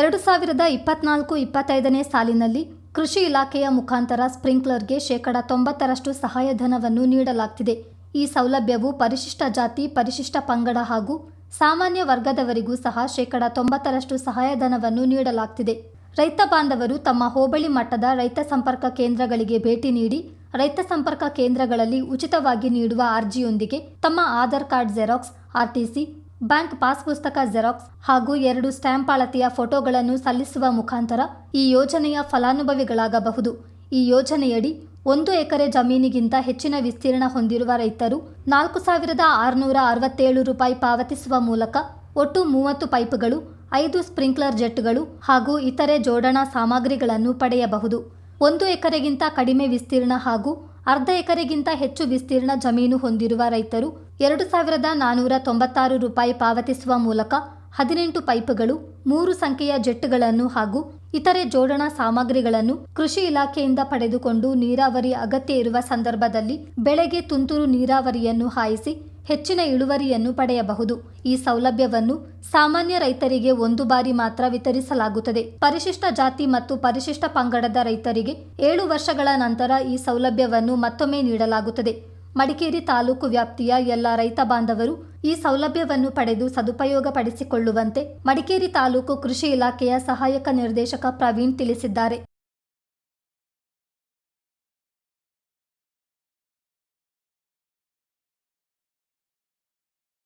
ಎರಡು ಸಾವಿರದ ಇಪ್ಪತ್ನಾಲ್ಕು ಇಪ್ಪತ್ತೈದನೇ ಸಾಲಿನಲ್ಲಿ ಕೃಷಿ ಇಲಾಖೆಯ ಮುಖಾಂತರ ಸ್ಪ್ರಿಂಕ್ಲರ್ಗೆ ಶೇಕಡ ತೊಂಬತ್ತರಷ್ಟು ಸಹಾಯಧನವನ್ನು ನೀಡಲಾಗ್ತಿದೆ. ಈ ಸೌಲಭ್ಯವು ಪರಿಶಿಷ್ಟ ಜಾತಿ, ಪರಿಶಿಷ್ಟ ಪಂಗಡ ಹಾಗೂ ಸಾಮಾನ್ಯ ವರ್ಗದವರಿಗೂ ಸಹ ಶೇಕಡ ತೊಂಬತ್ತರಷ್ಟು ಸಹಾಯಧನವನ್ನು ನೀಡಲಾಗ್ತಿದೆ. ರೈತ ಬಾಂಧವರು ತಮ್ಮ ಹೋಬಳಿ ಮಟ್ಟದ ರೈತ ಸಂಪರ್ಕ ಕೇಂದ್ರಗಳಿಗೆ ಭೇಟಿ ನೀಡಿ, ರೈತ ಸಂಪರ್ಕ ಕೇಂದ್ರಗಳಲ್ಲಿ ಉಚಿತವಾಗಿ ನೀಡುವ ಅರ್ಜಿಯೊಂದಿಗೆ ತಮ್ಮ Aadhaar card xerox RTC bank pass ಪುಸ್ತಕ ಜೆರಾಕ್ಸ್ ಹಾಗೂ ಎರಡು ಸ್ಟ್ಯಾಂಪ್ ಅಳತೆಯ ಫೋಟೋಗಳನ್ನು ಸಲ್ಲಿಸುವ ಮುಖಾಂತರ ಈ ಯೋಜನೆಯ ಫಲಾನುಭವಿಗಳಾಗಬಹುದು. ಈ ಯೋಜನೆಯಡಿ ಒಂದು ಎಕರೆ ಜಮೀನಿಗಿಂತ ಹೆಚ್ಚಿನ ವಿಸ್ತೀರ್ಣ ಹೊಂದಿರುವ ರೈತರು ನಾಲ್ಕು ಸಾವಿರದ ಆರುನೂರ ಅರವತ್ತೇಳು ರೂಪಾಯಿ ಪಾವತಿಸುವ ಮೂಲಕ ಒಟ್ಟು ಮೂವತ್ತು ಪೈಪ್ಗಳು, ಐದು ಸ್ಪ್ರಿಂಕ್ಲರ್ ಜೆಟ್ಗಳು ಹಾಗೂ ಇತರೆ ಜೋಡಣಾ ಸಾಮಗ್ರಿಗಳನ್ನು ಪಡೆಯಬಹುದು. ಒಂದು ಎಕರೆಗಿಂತ ಕಡಿಮೆ ವಿಸ್ತೀರ್ಣ ಹಾಗೂ ಅರ್ಧ ಎಕರೆಗಿಂತ ಹೆಚ್ಚು ವಿಸ್ತೀರ್ಣ ಜಮೀನು ಹೊಂದಿರುವ ರೈತರು ಎರಡು ಸಾವಿರದ ನಾನ್ನೂರ ತೊಂಬತ್ತಾರು ರೂಪಾಯಿ ಪಾವತಿಸುವ ಮೂಲಕ ಹದಿನೆಂಟು ಪೈಪ್ಗಳು, ಮೂರು ಸಂಖ್ಯೆಯ ಜೆಟ್ಗಳನ್ನು ಹಾಗೂ ಇತರೆ ಜೋಡಣಾ ಸಾಮಗ್ರಿಗಳನ್ನು ಕೃಷಿ ಇಲಾಖೆಯಿಂದ ಪಡೆದುಕೊಂಡು ನೀರಾವರಿ ಅಗತ್ಯ ಇರುವ ಸಂದರ್ಭದಲ್ಲಿ ಬೆಳೆಗೆ ತುಂತುರು ನೀರಾವರಿಯನ್ನು ಹಾಯಿಸಿ ಹೆಚ್ಚಿನ ಇಳುವರಿಯನ್ನು ಪಡೆಯಬಹುದು. ಈ ಸೌಲಭ್ಯವನ್ನು ಸಾಮಾನ್ಯ ರೈತರಿಗೆ ಒಂದು ಬಾರಿ ಮಾತ್ರ ವಿತರಿಸಲಾಗುತ್ತದೆ. ಪರಿಶಿಷ್ಟ ಜಾತಿ ಮತ್ತು ಪರಿಶಿಷ್ಟ ಪಂಗಡದ ರೈತರಿಗೆ ಏಳು ವರ್ಷಗಳ ನಂತರ ಈ ಸೌಲಭ್ಯವನ್ನು ಮತ್ತೊಮ್ಮೆ ನೀಡಲಾಗುತ್ತದೆ. ಮಡಿಕೇರಿ ತಾಲೂಕು ವ್ಯಾಪ್ತಿಯ ಎಲ್ಲ ರೈತ ಬಾಂಧವರು ಈ ಸೌಲಭ್ಯವನ್ನು ಪಡೆದು ಸದುಪಯೋಗ ಪಡಿಸಿಕೊಳ್ಳುವಂತೆ ಮಡಿಕೇರಿ ತಾಲೂಕು ಕೃಷಿ ಇಲಾಖೆಯ ಸಹಾಯಕ ನಿರ್ದೇಶಕ ಪ್ರವೀಣ್ ತಿಳಿಸಿದ್ದಾರೆ.